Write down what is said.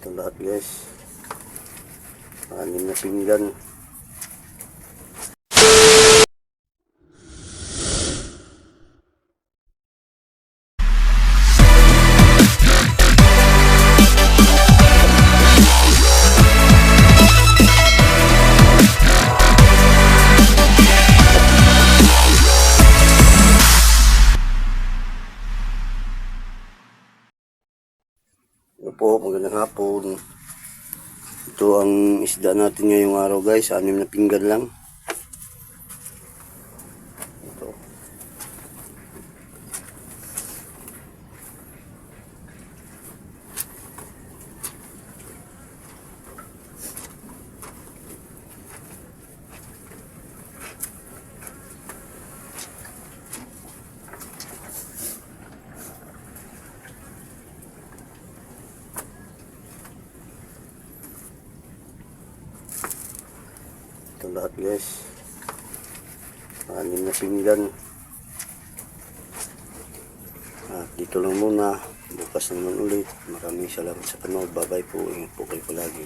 Ito lahat guys. Anim na pinggan. Ito po, magandang hapon. Ito ang isda natin ngayong araw guys. Anim na pinggan lang. Ito. Ito lahat guys. Anim na pinggan. At dito lang muna. Bukas naman ulit. Maraming salamat sa panood. Bye bye po. Ingat po kayo palagi.